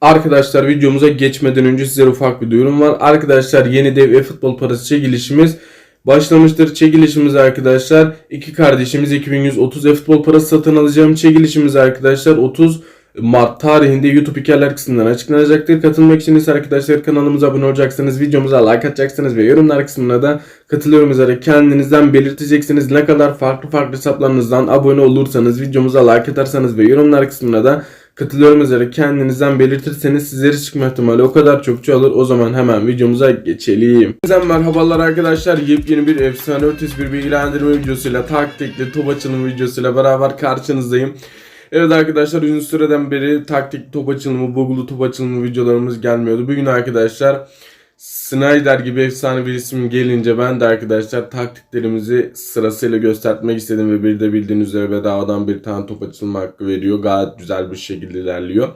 Arkadaşlar videomuza geçmeden önce size ufak bir duyurum var. Arkadaşlar yeni dev e futbol parası çekilişimiz başlamıştır. Çekilişimiz arkadaşlar iki kardeşimiz 2130 e futbol parası satın alacağım. Çekilişimiz arkadaşlar 30 Mart tarihinde YouTube hikayeler kısmından açıklanacaktır. Katılmak için ise arkadaşlar kanalımıza abone olacaksınız, videomuza like atacaksınız ve yorumlar kısmına da katılıyorum üzere kendinizden belirteceksiniz. Ne kadar farklı farklı hesaplarınızdan abone olursanız, videomuza like atarsanız ve yorumlar kısmına da katılıyorum üzere kendinizden belirtirseniz sizleri çıkma ihtimali o kadar çok çoğalır. O zaman hemen videomuza geçelim. Sizden merhabalar arkadaşlar. Yepyeni bir efsane ötesi bir bilgilendirme videosuyla taktikli top açılımı videosuyla beraber karşınızdayım. Evet arkadaşlar uzun süreden beri taktik top açılımı, bugulu top açılımı videolarımız gelmiyordu. Bugün arkadaşlar Snyder gibi efsane bir isim gelince ben de arkadaşlar taktiklerimizi sırasıyla göstermek istedim ve bir de bildiğiniz üzere bedavadan bir tane top açılma hakkı veriyor. Gayet güzel bir şekilde ilerliyor.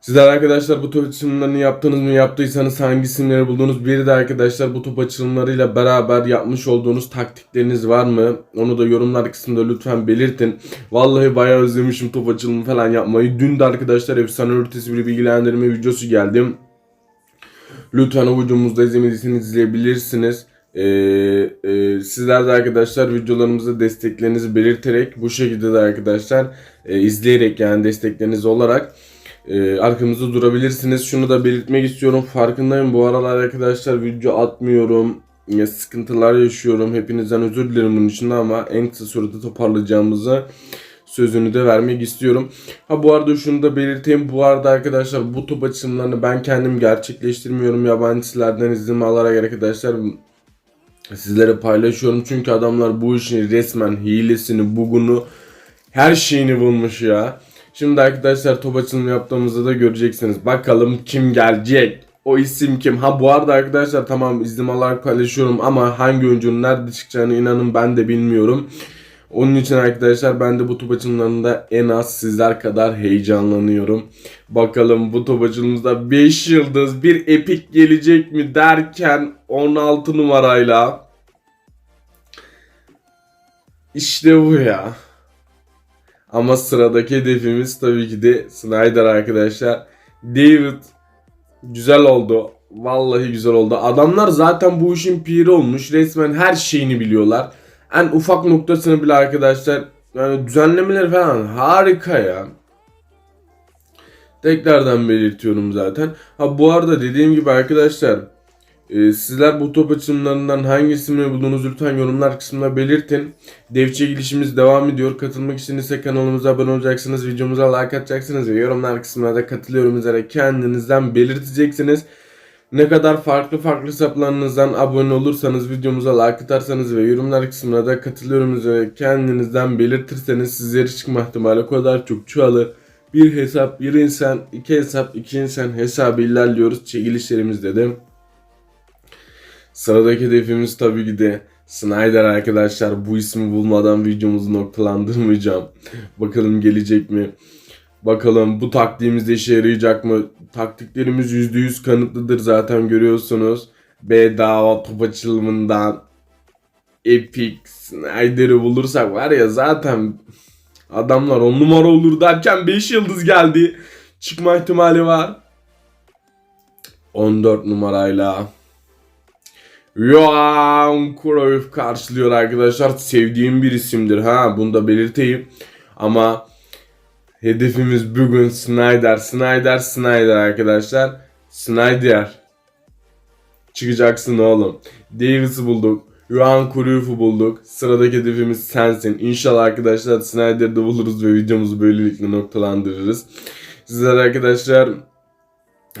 Sizler arkadaşlar bu top açılımlarını yaptınız mı? Yaptıysanız hangi isimleri buldunuz? Bir de arkadaşlar bu top açılımlarıyla beraber yapmış olduğunuz taktikleriniz var mı? Onu da yorumlar kısmında lütfen belirtin. Vallahi bayağı özlemişim top açılımı falan yapmayı. Dün de arkadaşlar efsane ötesi bir bilgilendirme videosu geldi. Lütfen o videomuzda izlemediyseniz izleyebilirsiniz. Ee, e, sizler de arkadaşlar videolarımızı desteklerinizi belirterek bu şekilde de arkadaşlar e, izleyerek yani destekleriniz olarak e, arkamızda durabilirsiniz. Şunu da belirtmek istiyorum. Farkındayım bu aralar arkadaşlar video atmıyorum. Ya, sıkıntılar yaşıyorum. Hepinizden özür dilerim bunun için ama en kısa sürede toparlayacağımızı sözünü de vermek istiyorum. Ha bu arada şunu da belirteyim. Bu arada arkadaşlar bu top açılımlarını ben kendim gerçekleştirmiyorum. Yabancı sitelerden izin alarak arkadaşlar sizlere paylaşıyorum. Çünkü adamlar bu işin resmen hilesini, bugunu, her şeyini bulmuş ya. Şimdi arkadaşlar top açılımı yaptığımızda da göreceksiniz. Bakalım kim gelecek? O isim kim? Ha bu arada arkadaşlar tamam alarak paylaşıyorum ama hangi oyuncunun nerede çıkacağını inanın ben de bilmiyorum. Onun için arkadaşlar ben de bu top açılımlarında en az sizler kadar heyecanlanıyorum. Bakalım bu top açılımımızda 5 yıldız bir epik gelecek mi derken 16 numarayla. İşte bu ya. Ama sıradaki hedefimiz tabii ki de Snyder arkadaşlar. David güzel oldu. Vallahi güzel oldu. Adamlar zaten bu işin piri olmuş. Resmen her şeyini biliyorlar. En ufak noktasını bile arkadaşlar yani düzenlemeleri falan harika ya. Tekrardan belirtiyorum zaten. Ha bu arada dediğim gibi arkadaşlar e, sizler bu top açılımlarından hangisini buldunuz lütfen yorumlar kısmına belirtin. Dev çekilişimiz devam ediyor. Katılmak için kanalımıza abone olacaksınız. Videomuza like atacaksınız ve yorumlar kısmına da katılıyorum üzere kendinizden belirteceksiniz. Ne kadar farklı farklı hesaplarınızdan abone olursanız, videomuza like atarsanız ve yorumlar kısmına da katılıyorum üzere kendinizden belirtirseniz sizleri çıkma ihtimali o kadar çok çoğalır. Bir hesap, bir insan, iki hesap, iki insan hesabı ilerliyoruz çekilişlerimizde de. Sıradaki hedefimiz tabii ki de Snyder arkadaşlar. Bu ismi bulmadan videomuzu noktalandırmayacağım. Bakalım gelecek mi? Bakalım bu taktiğimiz de işe yarayacak mı? Taktiklerimiz %100 kanıtlıdır zaten görüyorsunuz. Bedava top açılımından Epic Snyder'ı bulursak var ya zaten adamlar 10 numara olur derken 5 yıldız geldi. Çıkma ihtimali var. 14 numarayla Johan Cruyff karşılıyor arkadaşlar. Sevdiğim bir isimdir ha bunu da belirteyim. Ama hedefimiz bugün Snyder, Snyder, Snyder arkadaşlar. Snyder. Çıkacaksın oğlum. Davis'i bulduk. Johan Cruyff'u bulduk. Sıradaki hedefimiz sensin. İnşallah arkadaşlar Snyder'da buluruz ve videomuzu böylelikle noktalandırırız. Sizler arkadaşlar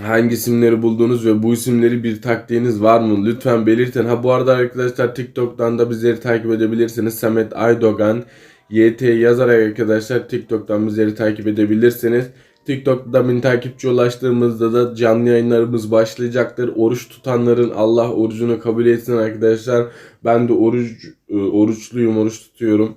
hangi isimleri buldunuz ve bu isimleri bir taktiğiniz var mı? Lütfen belirtin. Ha bu arada arkadaşlar TikTok'tan da bizleri takip edebilirsiniz. Samet Aydogan YT yazarak arkadaşlar TikTok'tan bizleri takip edebilirsiniz. TikTok'ta bin takipçi ulaştığımızda da canlı yayınlarımız başlayacaktır. Oruç tutanların Allah orucunu kabul etsin arkadaşlar. Ben de oruç e, oruçluyum, oruç tutuyorum.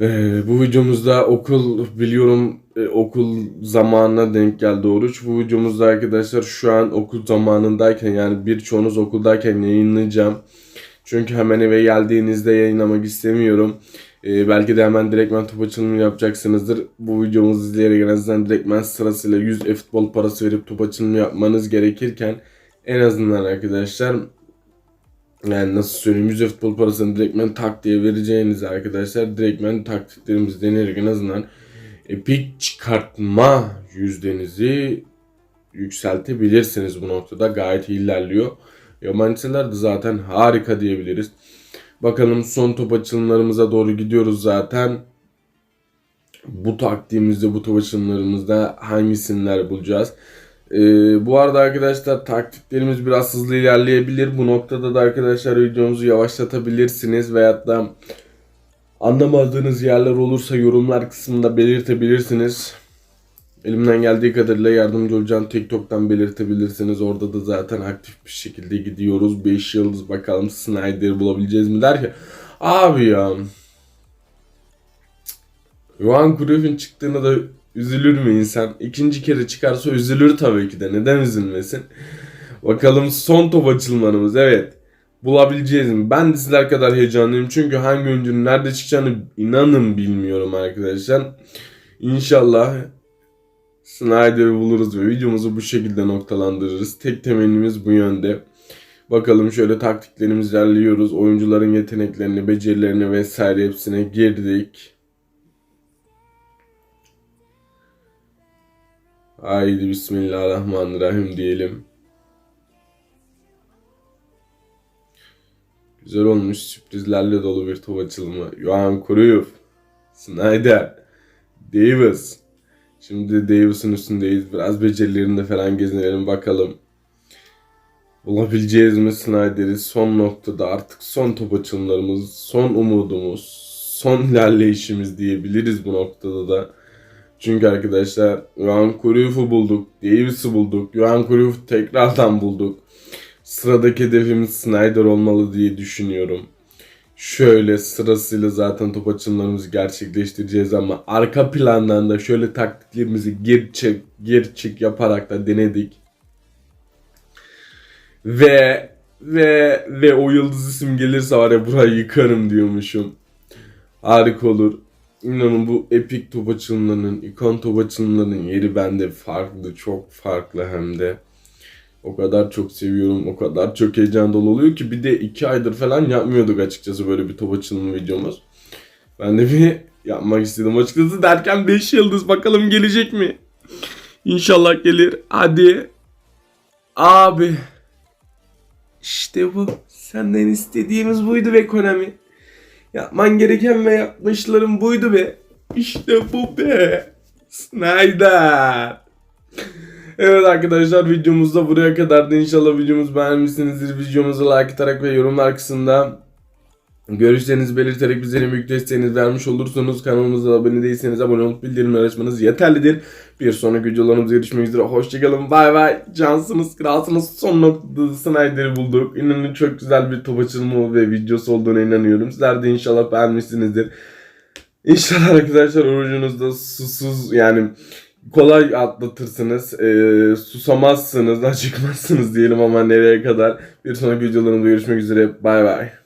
Ee, bu videomuzda okul biliyorum e, okul zamanına denk geldi oruç. Bu videomuzda arkadaşlar şu an okul zamanındayken yani birçoğunuz okuldayken yayınlayacağım. Çünkü hemen eve geldiğinizde yayınlamak istemiyorum. Ee, belki de hemen direktmen top açılımı yapacaksınızdır. Bu videomuzu izleyerek en azından direktmen sırasıyla 100 e-futbol parası verip top açılımı yapmanız gerekirken en azından arkadaşlar yani nasıl söyleyeyim 100 futbol parasını direktmen tak diye vereceğiniz arkadaşlar direktmen taktiklerimizi deneyerek en azından epik çıkartma yüzdenizi yükseltebilirsiniz bu noktada. Gayet ilerliyor. Yabancılar da zaten harika diyebiliriz. Bakalım son top açılımlarımıza doğru gidiyoruz zaten. Bu taktiğimizde, bu top açılımlarımızda hangisinler bulacağız? Ee, bu arada arkadaşlar taktiklerimiz biraz hızlı ilerleyebilir. Bu noktada da arkadaşlar videomuzu yavaşlatabilirsiniz veyahut da anlamadığınız yerler olursa yorumlar kısmında belirtebilirsiniz. Elimden geldiği kadarıyla yardımcı olacağım. TikTok'tan belirtebilirsiniz. Orada da zaten aktif bir şekilde gidiyoruz. 5 yıldız bakalım Snyder'i bulabileceğiz mi der ki. Abi ya. Johan Cruyff'in çıktığına da üzülür mü insan? İkinci kere çıkarsa üzülür tabii ki de. Neden üzülmesin? Bakalım son top açılmanımız. Evet. Bulabileceğiz mi? Ben de sizler kadar heyecanlıyım. Çünkü hangi oyuncunun nerede çıkacağını inanın bilmiyorum arkadaşlar. İnşallah Snyder'ı buluruz ve videomuzu bu şekilde noktalandırırız. Tek temennimiz bu yönde. Bakalım şöyle taktiklerimiz ilerliyoruz. Oyuncuların yeteneklerini, becerilerini vesaire hepsine girdik. Haydi Bismillahirrahmanirrahim diyelim. Güzel olmuş sürprizlerle dolu bir top açılımı. Johan Cruyff, Snyder, Davis. Şimdi Davis'in üstündeyiz. Biraz becerilerinde falan gezinelim bakalım. Bulabileceğiz mi Snyder'i son noktada artık son top açılımlarımız, son umudumuz, son ilerleyişimiz diyebiliriz bu noktada da. Çünkü arkadaşlar Johan Cruyff'u bulduk, Davis'i bulduk, Johan Cruyff'u tekrardan bulduk. Sıradaki hedefimiz Snyder olmalı diye düşünüyorum. Şöyle sırasıyla zaten top açılımlarımızı gerçekleştireceğiz ama arka plandan da şöyle taktiklerimizi gir çık yaparak da denedik. Ve ve ve o yıldız isim gelirse var ya burayı yıkarım diyormuşum. Harika olur. İnanın bu epik top açılımlarının, ikon top açılımlarının yeri bende farklı, çok farklı hem de. O kadar çok seviyorum, o kadar çok heyecan dolu oluyor ki bir de iki aydır falan yapmıyorduk açıkçası böyle bir top açılımı videomuz. Ben de bir yapmak istedim açıkçası derken 5 yıldız bakalım gelecek mi? İnşallah gelir. Hadi. Abi. İşte bu. Senden istediğimiz buydu be Konami. Yapman gereken ve yapmışların buydu be. İşte bu be. Snyder. Evet arkadaşlar videomuz da buraya kadardı. İnşallah videomuzu beğenmişsinizdir. Videomuzu like atarak ve yorumlar kısmında görüşlerinizi belirterek bize en büyük desteğinizi vermiş olursunuz. Kanalımıza abone değilseniz abone olup bildirimleri açmanız yeterlidir. Bir sonraki videolarımızda görüşmek üzere. Hoşçakalın. Bay bay. Cansınız, kralsınız. Son noktada Snyder'i bulduk. İnanın çok güzel bir top açılımı ve videosu olduğuna inanıyorum. Sizler de inşallah beğenmişsinizdir. İnşallah arkadaşlar orucunuzda susuz yani kolay atlatırsınız. Ee, susamazsınız, acıkmazsınız diyelim ama nereye kadar. Bir sonraki videolarımda görüşmek üzere. Bay bay.